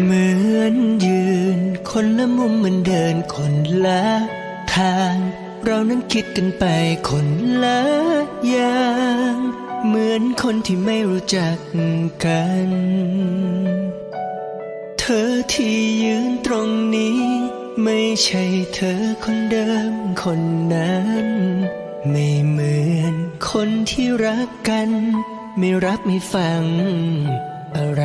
เหมือนยืน คนละมุมมือนเดินคนละทาง เรานั้นคิดกันไปคนละอย่าง เหมือนคนที่ไม่รู้จักกัน เธอที่ยืนตรงนี้ ไม่ใช่เธอคนเดิมคนนั้น ไม่เหมือนคนที่รักกัน ไม่รับไม่ฟังอะไร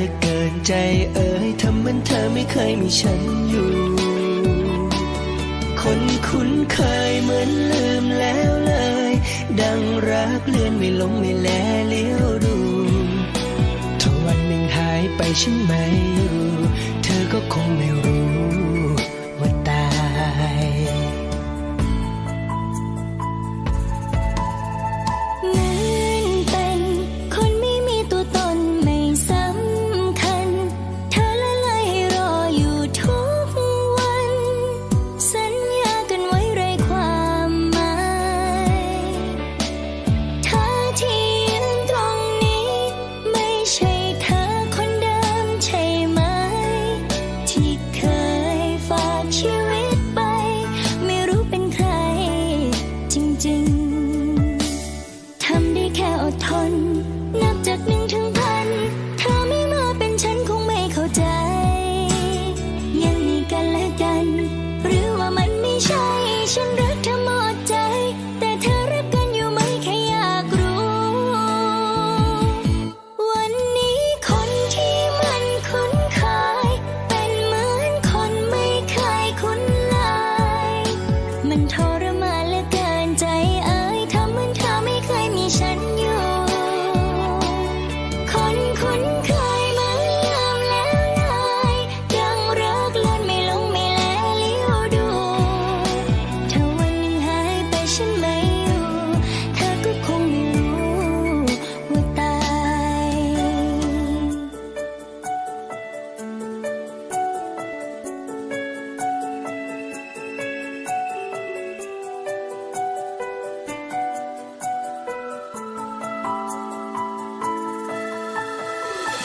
เหลือเกินใจเอ่ยทำเหมือนเธอไม่เคยมีฉันอยู่ คนคุ้นเคยเหมือนลืมแล้วเลย ดังรักเลื่อนไม่ลงไม่แลเลี้ยวดูถ้าวันหนึ่งหายไปฉันไม่อยู่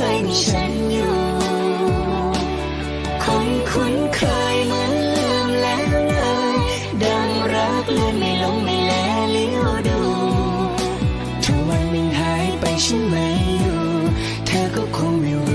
เคยมีฉันอยู่ คนคุ้นเคยเหมือนลืมแล้วเลยดังรักเลือนไม่ลงไม่แลเลี้ยวดูถ้าวันหนึ่งหายไปฉันไม่อยู่ เธอก็คงไม่